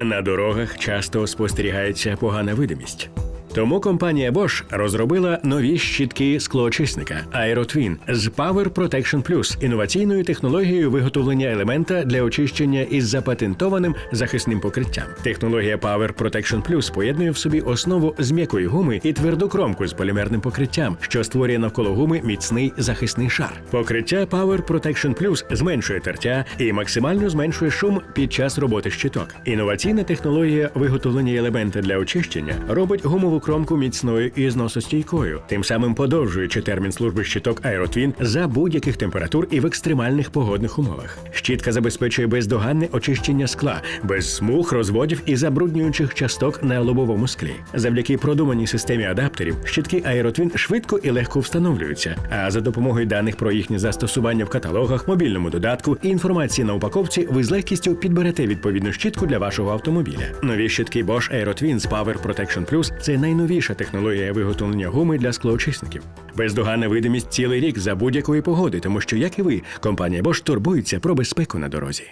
На дорогах часто спостерігається погана видимість. Тому компанія Bosch розробила нові щітки склоочисника AeroTwin з Power Protection Plus інноваційною технологією виготовлення елемента для очищення із запатентованим захисним покриттям. Технологія Power Protection Plus поєднує в собі основу з м'якої гуми і тверду кромку з полімерним покриттям, що створює навколо гуми міцний захисний шар. Покриття Power Protection Plus зменшує тертя і максимально зменшує шум під час роботи щиток. Інноваційна технологія виготовлення елемента для очищення робить гумову кромку міцною і зносостійкою, тим самим подовжуючи термін служби щиток Aerotwin за будь-яких температур і в екстремальних погодних умовах. Щітка забезпечує бездоганне очищення скла, без смуг, розводів і забруднюючих часток на лобовому склі. Завдяки продуманій системі адаптерів щітки Aerotwin швидко і легко встановлюються. А за допомогою даних про їхнє застосування в каталогах, мобільному додатку і інформації на упаковці, ви з легкістю підберете відповідну щітку для вашого автомобіля. Нові щитки Bosch з Power Protection Plus – це найновіша технологія виготовлення гуми для склоочисників. Бездоганна видимість цілий рік за будь-якої погоди, тому що, як і ви, компанія Bosch турбується про безпеку на дорозі.